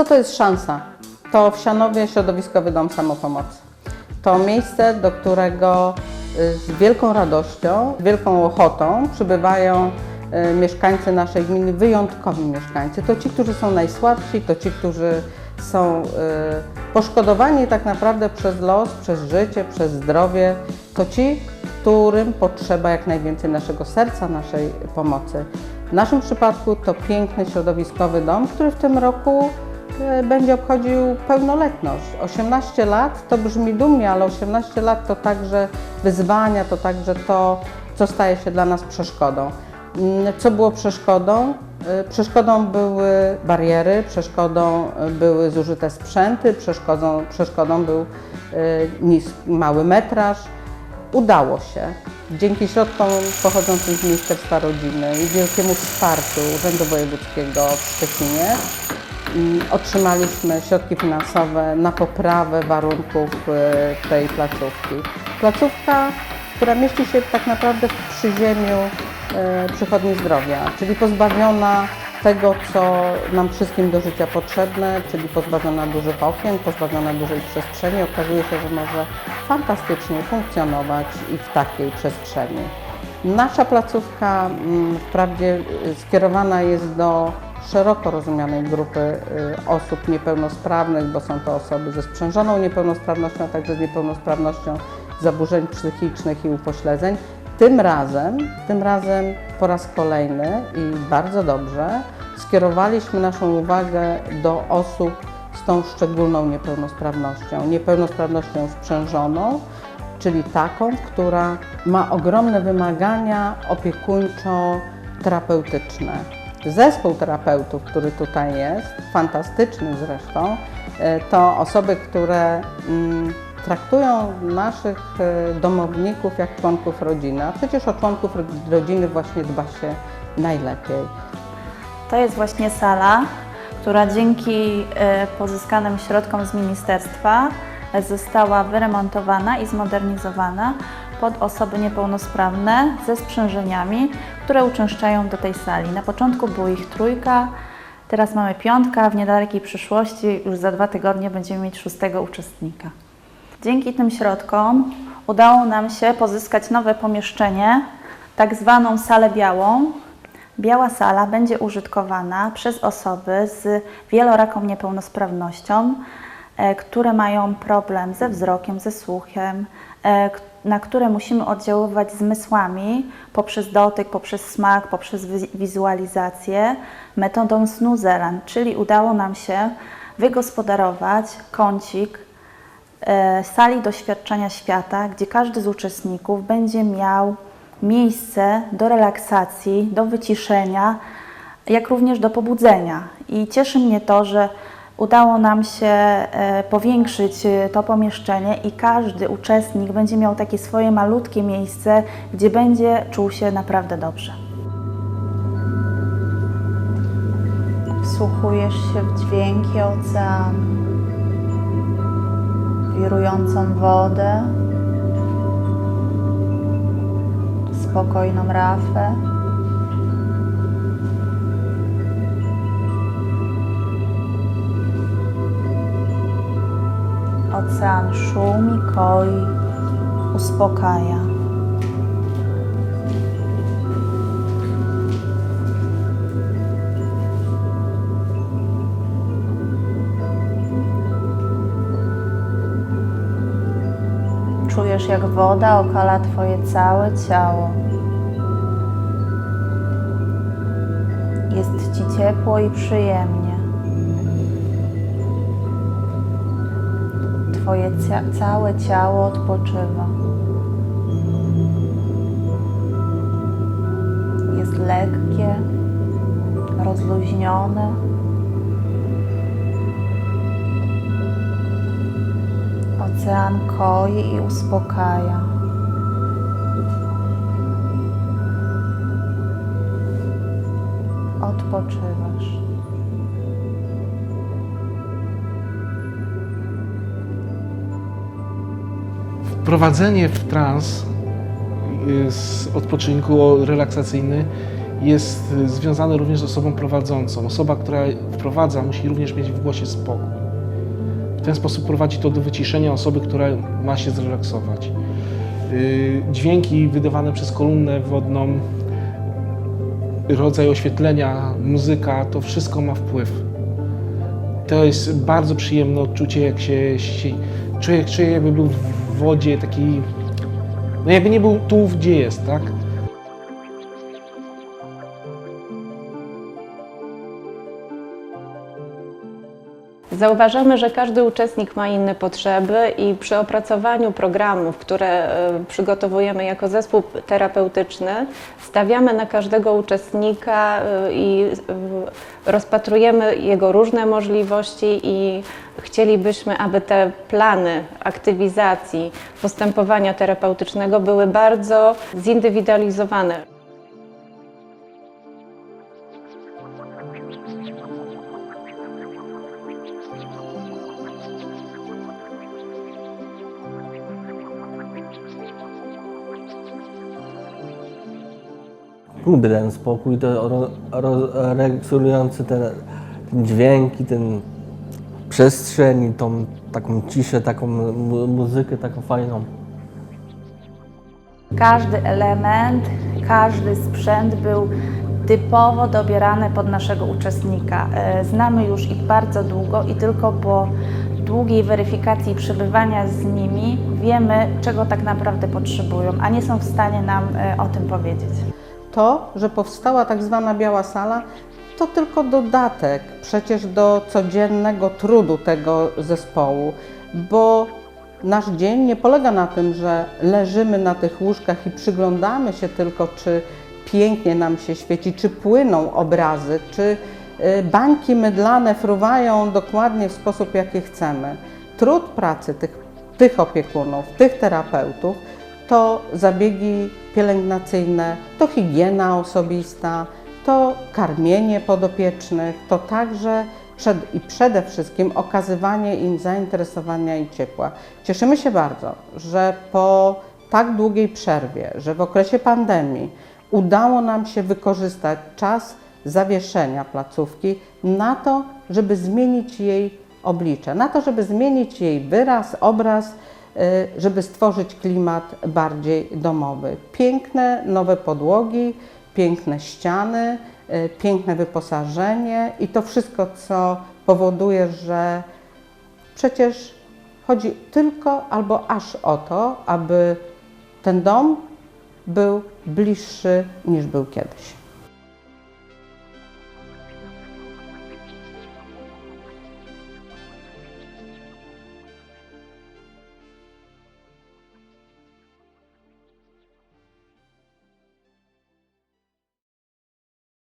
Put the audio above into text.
Co to jest szansa? To w Sianowie Środowiskowy Dom Samopomocy. To miejsce, do którego y, z wielką radością, z wielką ochotą przybywają y, mieszkańcy naszej gminy, wyjątkowi mieszkańcy. To ci, którzy są najsłabsi, to ci, którzy są y, poszkodowani tak naprawdę przez los, przez życie, przez zdrowie. To ci, którym potrzeba jak najwięcej naszego serca, naszej pomocy. W naszym przypadku to piękny środowiskowy dom, który w tym roku będzie obchodził pełnoletność. 18 lat to brzmi dumnie, ale 18 lat to także wyzwania, to także to, co staje się dla nas przeszkodą. Mm, Co było przeszkodą? E, Przeszkodą były bariery, przeszkodą e, były zużyte sprzęty, przeszkodą, przeszkodą był e, niski, mały metraż. Udało się. Dzięki środkom pochodzącym z Ministerstwa Rodziny i wielkiemu wsparciu Urzędu Wojewódzkiego w Szczecinie otrzymaliśmy środki finansowe na poprawę warunków e, tej placówki. Placówka, która mieści się tak naprawdę w przyziemiu e, przychodni zdrowia, czyli pozbawiona tego, co nam wszystkim do życia potrzebne, czyli pozbawiona dużych okien, pozbawiona dużej przestrzeni. Okazuje się, że może fantastycznie funkcjonować i w takiej przestrzeni. Nasza placówka mm, wprawdzie y, skierowana jest do szeroko rozumianej grupy y, osób niepełnosprawnych, bo są to osoby ze sprzężoną niepełnosprawnością, a także z niepełnosprawnością zaburzeń psychicznych i upośledzeń. Tym razem, tym razem po raz kolejny i bardzo dobrze skierowaliśmy naszą uwagę do osób z tą szczególną niepełnosprawnością, niepełnosprawnością sprzężoną, czyli taką, która ma ogromne wymagania opiekuńczo-terapeutyczne. Zespół terapeutów, który tutaj jest, fantastyczny zresztą, e, to osoby, które mm, traktują naszych e, domowników jak członków rodziny, a przecież o członków ro- rodziny właśnie dba się najlepiej. To jest właśnie sala, która dzięki e, pozyskanym środkom z ministerstwa została wyremontowana i zmodernizowana pod osoby niepełnosprawne ze sprzężeniami, które uczęszczają do tej sali. Na początku było ich trójka, teraz mamy piątka, w niedalekiej przyszłości już za dwa tygodnie będziemy mieć szóstego uczestnika. Dzięki tym środkom udało nam się pozyskać nowe pomieszczenie, tak zwaną salę białą, Biała sala będzie użytkowana przez osoby z wieloraką niepełnosprawnością, e, które mają problem ze wzrokiem, ze słuchem, e, na które musimy oddziaływać zmysłami poprzez dotyk, poprzez smak, poprzez wi- wizualizację metodą snu czyli udało nam się wygospodarować kącik e, sali doświadczenia świata, gdzie każdy z uczestników będzie miał miejsce do relaksacji, do wyciszenia, jak również do pobudzenia. I cieszy mnie to, że udało nam się e, powiększyć e, to pomieszczenie i każdy uczestnik będzie miał takie swoje malutkie miejsce, gdzie będzie czuł się naprawdę dobrze. Wsłuchujesz się w dźwięki oceanu, wirującą wodę, spokojną rafę. Ocean szumi, koi, uspokaja. Czujesz, jak woda okala Twoje całe ciało. Jest Ci ciepło i przyjemnie. Twoje całe ciało odpoczywa. Jest lekkie, rozluźnione. Ocean koi i uspokaja. Odpoczywasz. Wprowadzenie w trans y, z odpoczynku relaksacyjny jest y, związane również z osobą prowadzącą. Osoba, która wprowadza, musi również mieć w głosie spokój. W ten sposób prowadzi to do wyciszenia osoby, która ma się zrelaksować. Yy, Dźwięki wydawane przez kolumnę wodną, rodzaj oświetlenia, muzyka, to wszystko ma wpływ. To jest bardzo przyjemne odczucie, jak się, się człowiek czuje, jakby był wodzie takiej, no jakby nie był tu, gdzie jest, tak? Zauważamy, że każdy uczestnik ma inne potrzeby i przy opracowaniu programów, które e, przygotowujemy jako zespół terapeutyczny, stawiamy na każdego uczestnika e, i e, rozpatrujemy jego różne możliwości i chcielibyśmy, aby te plany aktywizacji postępowania terapeutycznego były bardzo zindywidualizowane. Lubię ten spokój, to ro, relaksujący ten, ten dźwięk ten przestrzeń i tą taką ciszę, taką mu, muzykę taką fajną. Każdy element, każdy sprzęt był typowo dobierany pod naszego uczestnika. E, Znamy już ich bardzo długo i tylko po długiej weryfikacji przebywania z nimi wiemy, czego tak naprawdę potrzebują, a nie są w stanie nam e, o tym powiedzieć. To, że powstała tak zwana biała sala, to tylko dodatek przecież do codziennego trudu tego zespołu, bo nasz dzień nie polega na tym, że leżymy na tych łóżkach i przyglądamy się tylko, czy pięknie nam się świeci, czy płyną obrazy, czy y, bańki mydlane fruwają dokładnie w sposób, jaki chcemy. Trud pracy tych, tych opiekunów, tych terapeutów to zabiegi pielęgnacyjne, to higiena osobista, to karmienie podopiecznych, to także przed, i przede wszystkim okazywanie im zainteresowania i ciepła. Cieszymy się bardzo, że po tak długiej przerwie, że w okresie pandemii udało nam się wykorzystać czas zawieszenia placówki na to, żeby zmienić jej oblicze, na to, żeby zmienić jej wyraz, obraz, żeby stworzyć klimat bardziej domowy. Piękne nowe podłogi, piękne ściany, y, piękne wyposażenie i to wszystko, co powoduje, że przecież chodzi tylko albo aż o to, aby ten dom był bliższy niż był kiedyś.